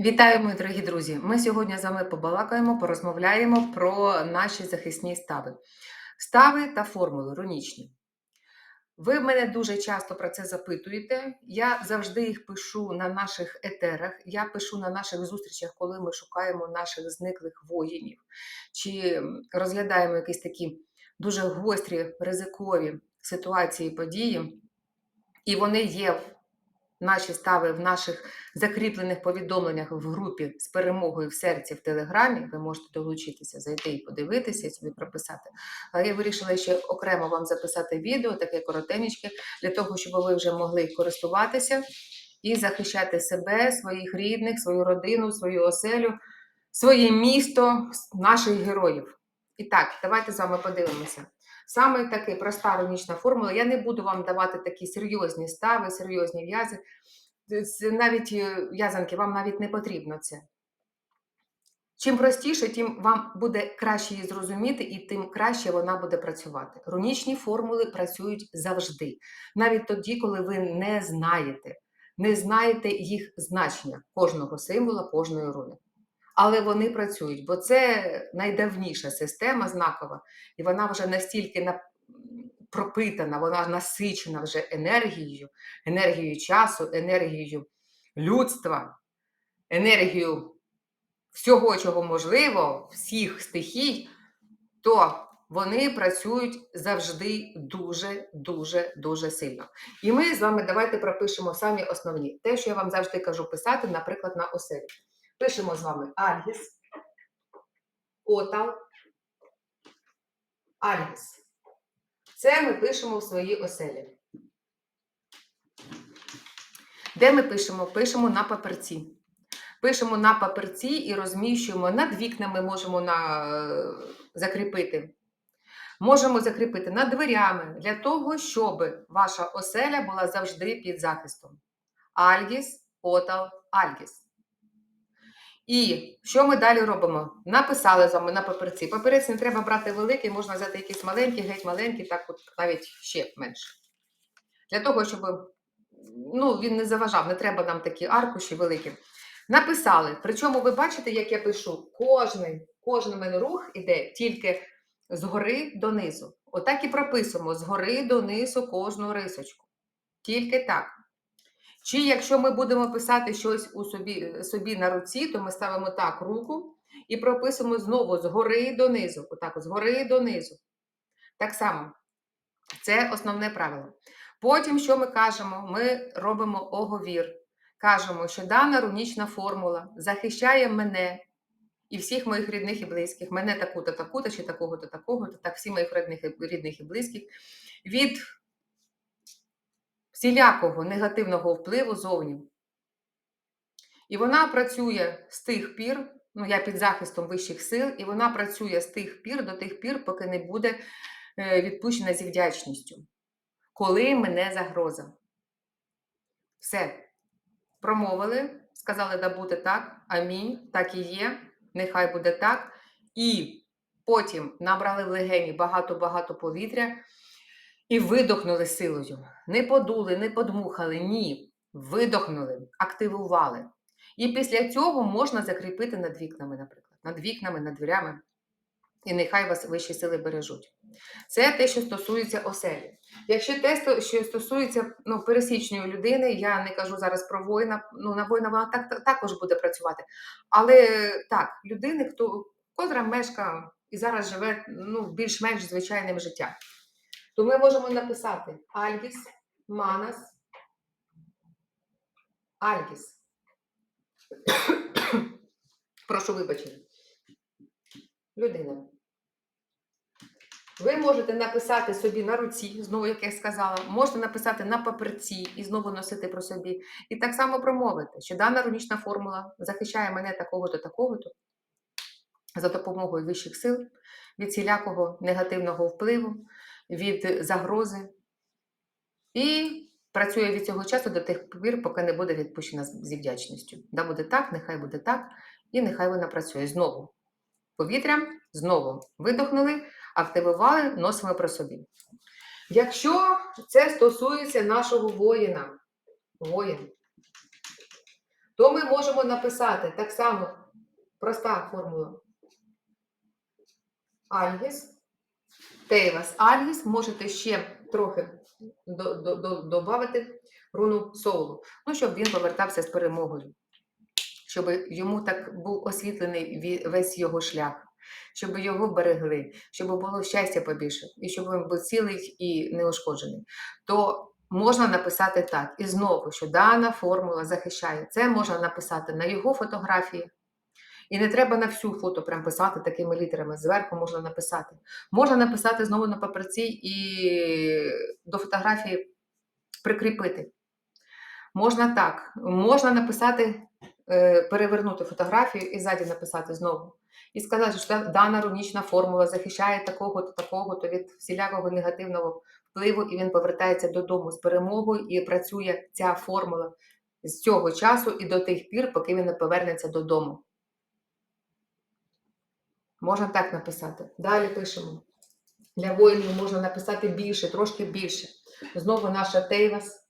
Вітаю, мої дорогі друзі! Ми сьогодні з вами побалакаємо, порозмовляємо про наші захисні стави. Стави та формули рунічні. Ви мене дуже часто про це запитуєте. Я завжди їх пишу на наших етерах. Я пишу на наших зустрічах, коли ми шукаємо наших зниклих воїнів, чи розглядаємо якісь такі дуже гострі, ризикові ситуації, події. І вони є наші стави в наших закріплених повідомленнях в групі з перемогою в серці в Телеграмі. Ви можете долучитися, зайти і подивитися, і собі прописати. Але я вирішила ще окремо вам записати відео, таке коротенечке, для того, щоб ви вже могли користуватися і захищати себе, своїх рідних, свою родину, свою оселю, своє місто, наших героїв. І так, давайте з вами подивимося. Саме така проста рунічна формула. Я не буду вам давати такі серйозні стави, серйозні в'язи. Навіть е, в'язанки, вам навіть не потрібно це. Чим простіше, тим вам буде краще її зрозуміти, і тим краще вона буде працювати. Рунічні формули працюють завжди, навіть тоді, коли ви не знаєте, не знаєте їх значення кожного символа, кожної руни. Але вони працюють, бо це найдавніша система знакова, і вона вже настільки пропитана, вона насичена вже енергією, енергією часу, енергією людства, енергією всього, чого можливо, всіх стихій, то вони працюють завжди дуже, дуже, дуже сильно. І ми з вами давайте пропишемо самі основні. Те, що я вам завжди кажу писати, наприклад, на оселі. Пишемо з вами Альгіс, Отал, Альгіс. Це ми пишемо в своїй оселі. Де ми пишемо? Пишемо на паперці. Пишемо на паперці і розміщуємо над вікнами, можемо на... е, закріпити. Можемо закріпити над дверями для того, щоб ваша оселя була завжди під захистом. Альгіс, Отал, Альгіс. І що ми далі робимо? Написали з вами на папірці. Папірець не треба брати великий, можна взяти якийсь маленький, геть маленький, так от навіть ще менше. Для того, щоб ну, він не заважав, не треба нам такі аркуші великі. Написали. Причому ви бачите, як я пишу, кожен у мене рух іде тільки згори донизу. Отак і прописуємо згори донизу кожну рисочку. Тільки так. Чи якщо ми будемо писати щось у собі, собі на руці, то ми ставимо так руку і прописуємо знову згори донизу. Отак, от, згори донизу. Так само. Це основне правило. Потім, що ми кажемо? Ми робимо оговір. Кажемо, що дана рунічна формула захищає мене і всіх моїх рідних і близьких, мене таку-то, таку-то, чи такого-то, такого-то, так всі моїх рідних і близьких, від всілякого негативного впливу зовні. І вона працює з тих пір, ну я під захистом вищих сил, і вона працює з тих пір до тих пір, поки не буде е, відпущена зі вдячністю. Коли мене загроза. Все. Промовили, сказали, да буде так, амінь, так і є, нехай буде так. І потім набрали в легені багато-багато повітря і видохнули силою. Не подули, не подмухали, ні. Видохнули, активували. І після цього можна закріпити над вікнами, наприклад, над вікнами, над дверями. І нехай вас вищі сили бережуть. Це те, що стосується оселі. Якщо те, що стосується ну, пересічної людини, я не кажу зараз про воїна, ну на воїна вона так, так- також буде працювати. Але так, людини, хто, котра мешкає і зараз живе ну, більш-менш звичайним життям. То ми можемо написати Альгіс, Манас, Альгіс. Прошу вибачення. Людина. Ви можете написати собі на руці, знову, як я сказала, можете написати на паперці і знову носити про собі. І так само промовити, що дана рунічна формула захищає мене такого-то, такого-то за допомогою вищих сил від всілякого негативного впливу, від загрози. І працює від цього часу до тих пір, поки не буде відпущена зі вдячністю. Да буде так, нехай буде так, і нехай вона працює знову. Повітрям знову видохнули, активували, носимо про собі. Якщо це стосується нашого воїна, воїн, то ми можемо написати так само проста формула. Альгіс, Тейвас Альгіс, можете ще трохи до- до- до- додати руну соулу, ну, щоб він повертався з перемогою, щоб йому так був освітлений весь його шлях, щоб його берегли, щоб було щастя побільше, і щоб він був цілий і неушкоджений. То можна написати так. І знову, що дана формула захищає. Це можна написати на його фотографії. І не треба на всю фото прям писати такими літерами. Зверху можна написати. Можна написати знову на папірці і до фотографії прикріпити. Можна так. Можна написати, е, перевернути фотографію і ззаді написати знову. І сказати, що дана рунічна формула захищає такого-то, такого-то від всілякого негативного впливу, і він повертається додому з перемогою, і працює ця формула з цього часу і до тих пір, поки він не повернеться додому. Можна так написати. Далі пишемо. Для воїнів можна написати більше, трошки більше. Знову наша Тейвас,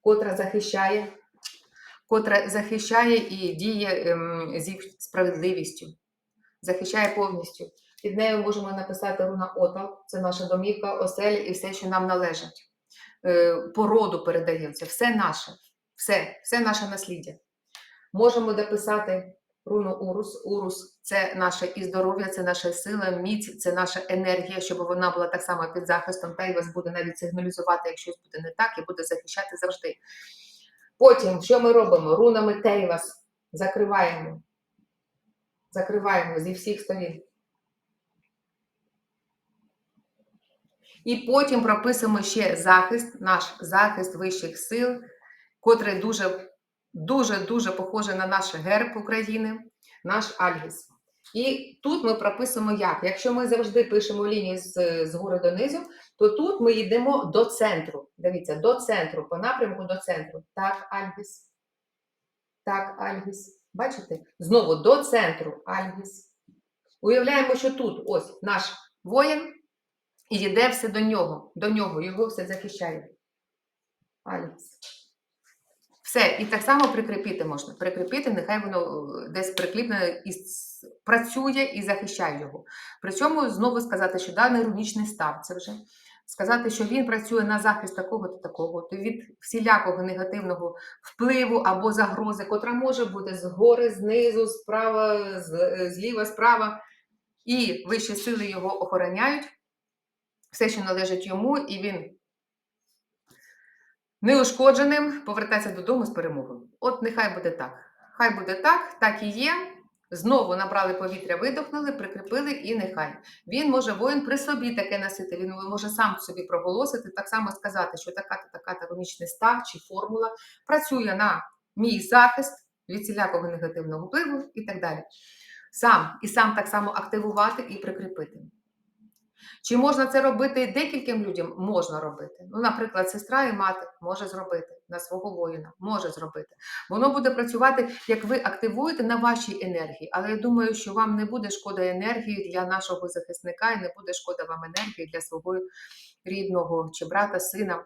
котра захищає, котра захищає і діє ем, зі справедливістю, захищає повністю. Під нею можемо написати руна Отал, це наша домівка, оселя і все, що нам належить. Е, по роду передається, все наше, все, все наше насліддя. Можемо дописати руну Урус. Урус це наше і здоров'я, це наша сила, міць, це наша енергія, щоб вона була так само під захистом, та й вас буде навіть сигналізувати, якщо щось буде не так, і буде захищати завжди. Потім, що ми робимо? Рунами Тейвас закриваємо. Закриваємо зі всіх сторін. І потім прописуємо ще захист, наш захист вищих сил, котрий дуже дуже дуже похожий на наш герб України, наш Альгіс. І тут ми прописуємо як. Якщо ми завжди пишемо лінію з, з гори донизу, то тут ми йдемо до центру. Дивіться, до центру, по напрямку до центру. Так, Альгіс. Так, Альгіс. Бачите? Знову до центру Альгіс. Уявляємо, що тут ось наш воїн і йде все до нього. До нього, його все захищає. Альгіс. Все, і так само прикріпити можна. Прикріпити, нехай воно е, десь прикріплене і працює і захищає його. Причому знову сказати, що даний рунічний став це вже. Сказати, що він працює на захист такого-то такого, то від всілякого негативного впливу або загрози, котра може бути згори, знизу, справа, е, зліва, справа, і вищі сили його охороняють, все, що належить йому, і він неушкодженим повертається додому з перемогою. От нехай буде так. Хай буде так, так і є. Знову набрали повітря, видохнули, прикріпили і нехай. Він може воїн при собі таке носити, він може сам собі проголосити, так само сказати, що така-то така-то рунічний став чи формула працює на мій захист від всілякого негативного впливу і так далі. Сам і сам так само активувати і прикріпити. Чи можна це робити декільком людям? Можна робити. Ну, наприклад, сестра і мати може зробити на свого воїна, може зробити. Воно буде працювати, як ви активуєте на вашій енергії. Але я думаю, що вам не буде шкода енергії для нашого захисника, і не буде шкода вам енергії для свого рідного чи брата, сина.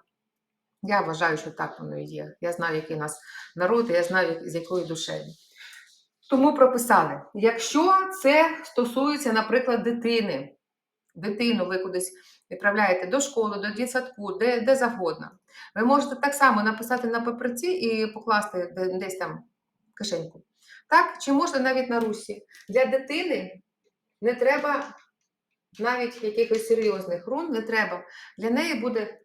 Я вважаю, що так воно і є. Я знаю, який у нас народ, і я знаю, з якою душею. Тому прописали: якщо це стосується, наприклад, дитини, дитину ви кудись відправляєте до школи, до дитсадку, де, де завгодно. Ви можете так само написати на папірці і покласти десь там кишеньку. Так, чи можна навіть на русі. Для дитини не треба навіть якихось серйозних рун, не треба. Для неї буде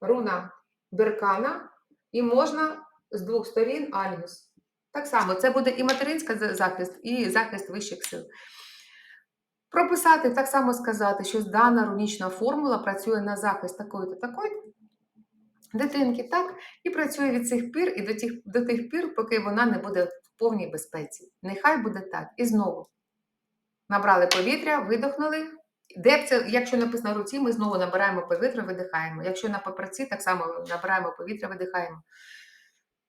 руна беркана, і можна з двох сторін альгус. Так само, це буде і материнська захист, і захист вищих сил. Прописати, так само сказати, що дана рунічна формула працює на захист такої-то такої дитинки, так, і працює від цих пір і до тих, до тих пір, поки вона не буде в повній безпеці. Нехай буде так. І знову набрали повітря, видохнули. Де б це, якщо написано на руці, ми знову набираємо повітря, видихаємо. Якщо на папірці, так само набираємо повітря, видихаємо.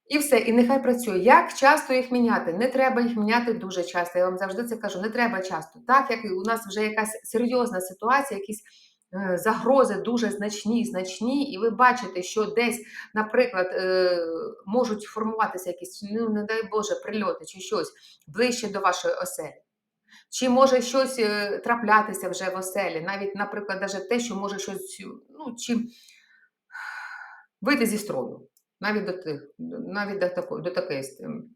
І все, і нехай працює. Як часто їх міняти? Не треба їх міняти дуже часто. Я вам завжди це кажу, не треба часто. Так як у нас вже якась серйозна ситуація, якісь е, загрози дуже значні, значні, і ви бачите, що десь, наприклад, е, можуть формуватися якісь, ну не дай Боже, прильоти чи щось ближче до вашої оселі. Чи може щось е, траплятися вже в оселі, навіть, наприклад, даже те, що може щось, ну, чи вийти зі строю, навіть до тих, навіть до такої, до такої, ем,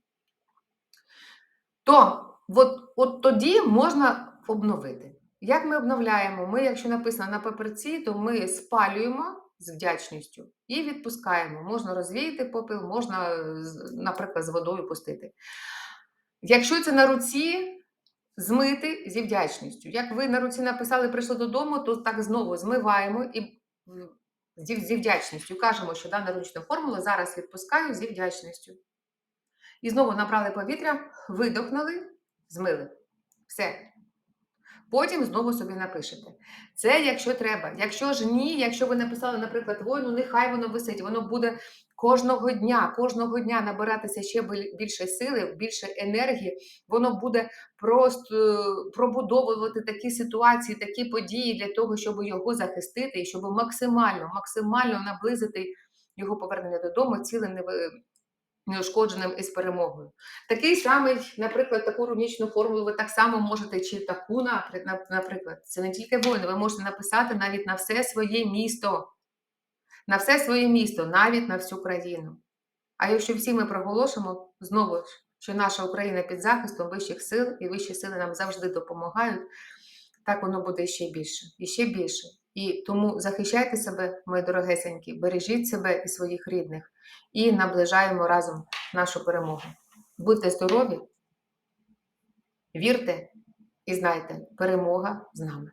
то от, от тоді можна обновити. Як ми обновляємо? Ми, якщо написано на папірці, то ми спалюємо з вдячністю і відпускаємо. Можна розвіяти попіл, можна, е, наприклад, з водою пустити. Якщо це на руці, змити зі вдячністю. Як ви на руці написали, прийшли додому, то так знову змиваємо і зі, вдячністю кажемо, що дана ручна формула зараз відпускаю зі вдячністю. І знову набрали повітря, видохнули, змили. Все. Потім знову собі напишете. Це якщо треба. Якщо ж ні, якщо ви написали, наприклад, воїну, нехай воно висить, воно буде кожного дня, кожного дня набиратися ще більше сили, більше енергії, воно буде просто е, пробудовувати такі ситуації, такі події для того, щоб його захистити і щоб максимально, максимально наблизити його повернення додому цілим неушкодженим і з перемогою. Такий самий, наприклад, таку рунічну формулу ви так само можете, чи таку, напри- наприклад, це не тільки воїни, ви можете написати навіть на все своє місто, на все своє місто, навіть на всю країну. А якщо всі ми проголошимо знову, ж, що наша Україна під захистом вищих сил, і вищі сили нам завжди допомагають, так воно буде ще більше, і ще більше. І тому захищайте себе, мої дорогесенькі, бережіть себе і своїх рідних, і наближаємо разом нашу перемогу. Будьте здорові, вірте і знайте, перемога з нами.